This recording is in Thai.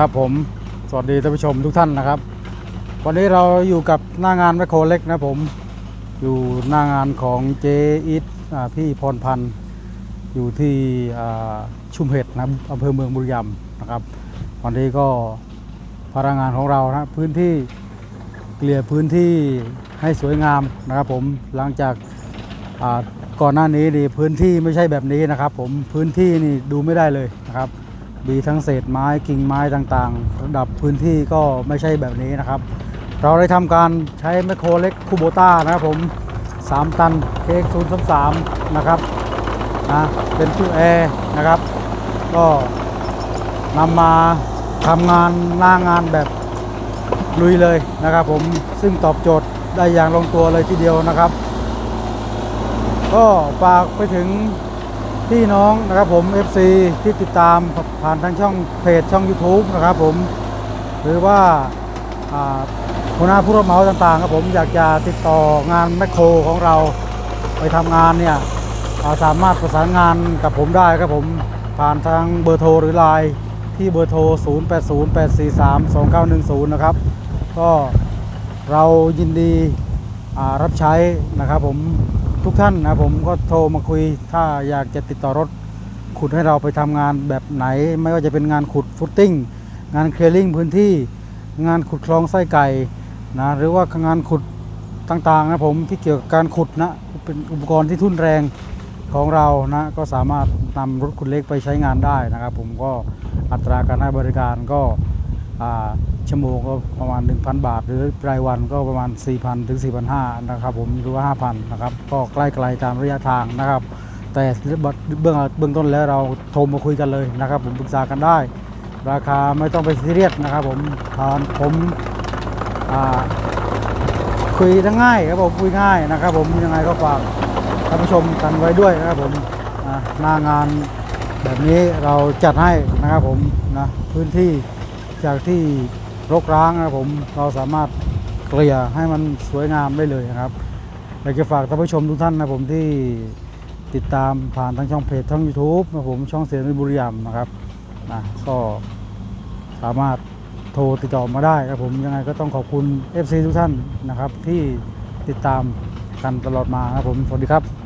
ครับผม สวัสดีท่านผู้ชมทุกท่านนะครับ วันนี้เราอยู่กับหน้างานแมคโครเล็กนะผม อยู่หน้างานของเจอิทพี่พรพันธ์ อยู่ที่ชุมเห็ดนะอำเภอเมืองบุรีรัมย์นะครับ วันนี้ก็พนักงานของเรานะพื้นที่เกลี่ยพื้นที่ให้สวยงามนะครับผมหลังจากก่อนหน้านี้นี่พื้นที่ไม่ใช่แบบนี้นะครับ ผมพื้นที่นี่ดูไม่ได้เลยนะครับ มีทั้งเศษไม้กิ่งไม้ต่างๆระดับพื้นที่ก็ไม่ใช่แบบนี้นะครับ เราได้ทำการใช้แมคโครเล็กคูโบต้านะครับผม 3 ตันเคก0 3 3นะครับนะเป็นตู้แอร์นะครับ ก็นำมาทำงานหน้างานแบบลุยเลยนะครับผมซึ่งตอบโจทย์ได้อย่างลงตัวเลยทีเดียวนะครับ ก็ฝากไปถึง พี่น้องนะครับผม FC ที่ติดตามผ่านทางช่องเพจช่อง YouTube นะครับผมหรือว่าหัวหน้าผู้รับเหมาต่างๆครับผมอยากจะติดต่องานแมคโครของเราไปทำงานเนี่ยาสามารถประสานงานกับผมได้ครับผมผ่านทางเบอร์โทรหรือไลน์ที่เบอร์โทร 0808432910 นะครับ ก็เรายินดีรับใช้นะครับผม ทุกท่านนะผมก็โทรมาคุยถ้าอยากจะติดต่อรถขุดให้เราไปทำงานแบบไหน ไม่ว่าจะเป็นงานขุดฟุตติ้งงานเคลียร์ลิงพื้นที่ งานขุดคลองไส้ไก่นะหรือว่างานขุดต่างๆนะผมที่เกี่ยวกับการขุดนะเป็นอุปกรณ์ที่ทุ่นแรงของเรานะก็สามารถนำรถขุดเล็กไปใช้งานได้นะครับ ผมก็อัตราการให้บริการก็อ่า ชั่วโมงก็ประมาณ 1,000 บาท หรือรายวันก็ประมาณ 4,000 ถึง 4,500 นะครับผมหรือว่า 5,000 นะครับ ก็ใกล้ไกลตามระยะทางนะครับ แต่เบื้องเบื้องต้นแล้วเราโทรมาคุยกันเลยนะครับ ผมปรึกษากันได้ ราคาไม่ต้องไปซีเรียสนะครับ ผมทานผมคุยทั้งง่ายครับผมคุยง่ายนะครับ ผมยังไงก็ฝากท่านผู้ชมกันไว้ด้วยนะครับผมอ่าหน้างานแบบนี้เราจัดให้นะครับผมนะพื้นที่จากที่ รกร้างนะครับผมเราสามารถเกลี่ยให้มันสวยงามได้เลยนะครับอยากจะฝากท่านผู้ชมทุกท่านนะผมที่ติดตามผ่านทางช่องเพจช่อง YouTube นะผมช่องเสียงในบุรีรัมย์นะครับนะก็สามารถโทรติดต่อมาได้ครับผมยังไงก็ต้องขอบคุณ FC ทุกท่านนะครับที่ติดตามกันตลอดมาครับผมสวัสดีครับ